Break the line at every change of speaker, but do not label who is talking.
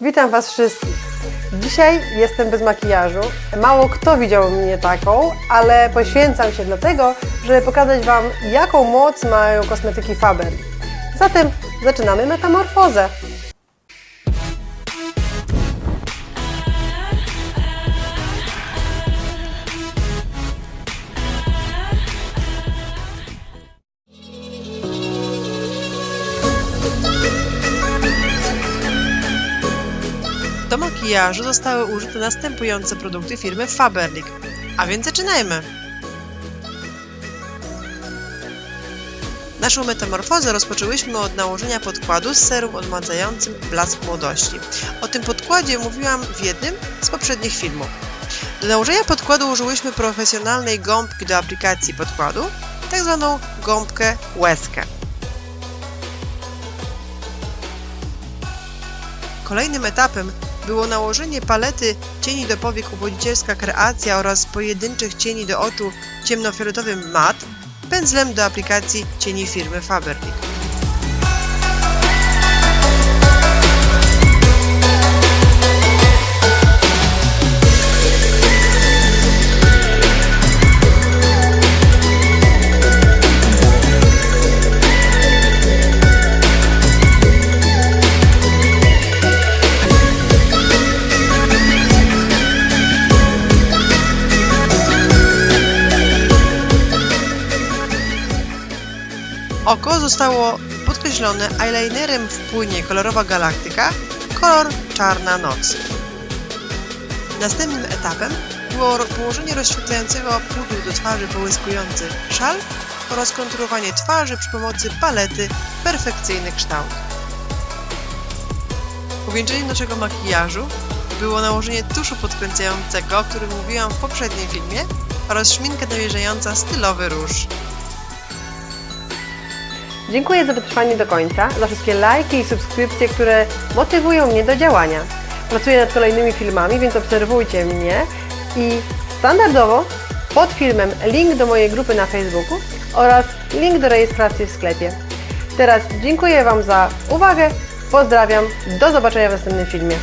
Witam Was wszystkich. Dzisiaj jestem bez makijażu. Mało kto widział mnie taką, ale poświęcam się dlatego, żeby pokazać Wam, jaką moc mają kosmetyki Faber. Zatem zaczynamy metamorfozę.
Makijażu zostały użyte następujące produkty firmy Faberlic. A więc zaczynajmy! Naszą metamorfozę rozpoczęłyśmy od nałożenia podkładu z serum odmładzającym blask młodości. O tym podkładzie mówiłam w jednym z poprzednich filmów. Do nałożenia podkładu użyłyśmy profesjonalnej gąbki do aplikacji podkładu, tak zwaną gąbkę łezkę. Kolejnym etapem było nałożenie palety cieni do powiek uwodzicielska kreacja oraz pojedynczych cieni do oczu ciemnofioletowy mat pędzlem do aplikacji cieni firmy Faberlic. Oko zostało podkreślone eyelinerem w płynie kolorowa galaktyka, kolor czarna noc. Następnym etapem było położenie rozświetlającego pudru do twarzy połyskujący szal oraz konturowanie twarzy przy pomocy palety perfekcyjny kształt. Uwieńczeniem naszego makijażu było nałożenie tuszu podkręcającego, o którym mówiłam w poprzednim filmie, oraz szminka nawilżająca stylowy róż.
Dziękuję za wytrwanie do końca, za wszystkie lajki i subskrypcje, które motywują mnie do działania. Pracuję nad kolejnymi filmami, więc obserwujcie mnie i standardowo pod filmem link do mojej grupy na Facebooku oraz link do rejestracji w sklepie. Teraz dziękuję Wam za uwagę, pozdrawiam, do zobaczenia w następnym filmie.